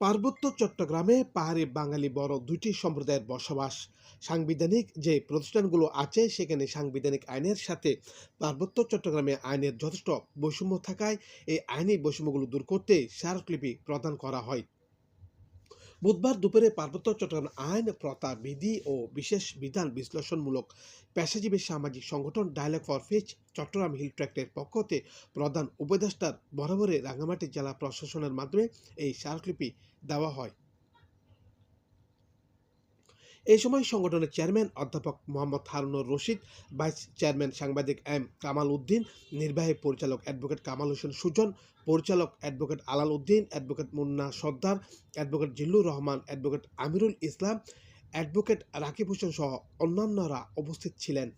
পার্বত্য চট্টগ্রামে পাহাড়ি বাঙালি বড় দুটি সম্প্রদায়ের বসবাস। সাংবিধানিক যে প্রতিষ্ঠানগুলো আছে, সেখানে সাংবিধানিক আইনের সাথে পার্বত্য চট্টগ্রামে আইনের যথেষ্ট বৈষম্য থাকায় এই আইনি বৈষম্যগুলো দূর করতে স্মারকলিপি প্রদান করা হয়। বুধবার দুপুরে পার্বত্য চট্টগ্রাম আইন, প্রথা, বিধি ও বিশেষ বিধান বিশ্লেষণমূলক পেশাজীবী সামাজিক সংগঠন ডায়ালগ ফর ফিচ চট্টগ্রাম হিল ট্র্যাক্টের পক্ষতে প্রধান উপদেষ্টার বরাবরে রাঙামাটি জেলা প্রশাসনের মাধ্যমে এই স্মারকলিপি দেওয়া হয়। এই সময় সংগঠনের চেয়ারম্যান অধ্যাপক মোহাম্মদ হারুনুর রশিদ, ভাইস চেয়ারম্যান সাংবাদিক এম কামাল উদ্দিন, নির্বাহী পরিচালক অ্যাডভোকেট কামাল হোসেন সুজন, পরিচালক advocate Alal Uddin, advocate Munna Sardar, advocate Zillur Rahman, advocate Amirul Islam, advocate Rakib Hossain সহ অন্যান্যরা উপস্থিত ছিলেন।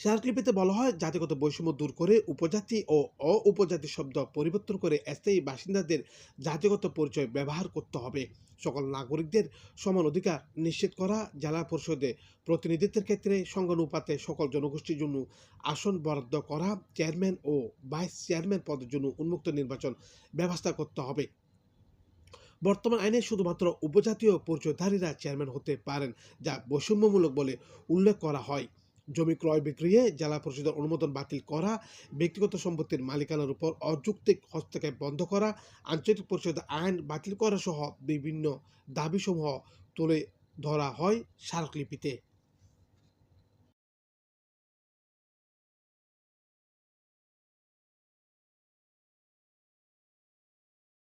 স্মারকলিপিতে বলা হয়, জাতিগত বৈষম্য দূর করে উপজাতি ও অ উপজাতি শব্দ পরিবর্তন করে স্থায়ী বাসিন্দাদের জাতিগত পরিচয় ব্যবহার করতে হবে। সকল নাগরিকদের সমান অধিকার নিশ্চিত করা, জেলা পরিষদে প্রতিনিধিত্বের ক্ষেত্রে সংখ্যানুপাতে সকল জনগোষ্ঠীর জন্য আসন বরাদ্দ করা, চেয়ারম্যান ও ভাইস চেয়ারম্যান পদের জন্য উন্মুক্ত নির্বাচন ব্যবস্থা করতে হবে। বর্তমান আইনে শুধুমাত্র উপজাতীয় পরিচয়ধারীরা চেয়ারম্যান হতে পারেন, যা বৈষম্যমূলক বলে উল্লেখ করা হয়। জমি ক্রয় বিক্রিয়ে জেলা পরিষদের অনুমোদন বাতিল করা, ব্যক্তিগত সম্পত্তির মালিকানার উপর অযৌক্তিক হস্তক্ষেপ বন্ধ করা, আঞ্চলিক পরিষদের আইন বাতিল করা সহ বিভিন্ন দাবিসমূহ তুলে ধরা হয় স্মারকলিপিতে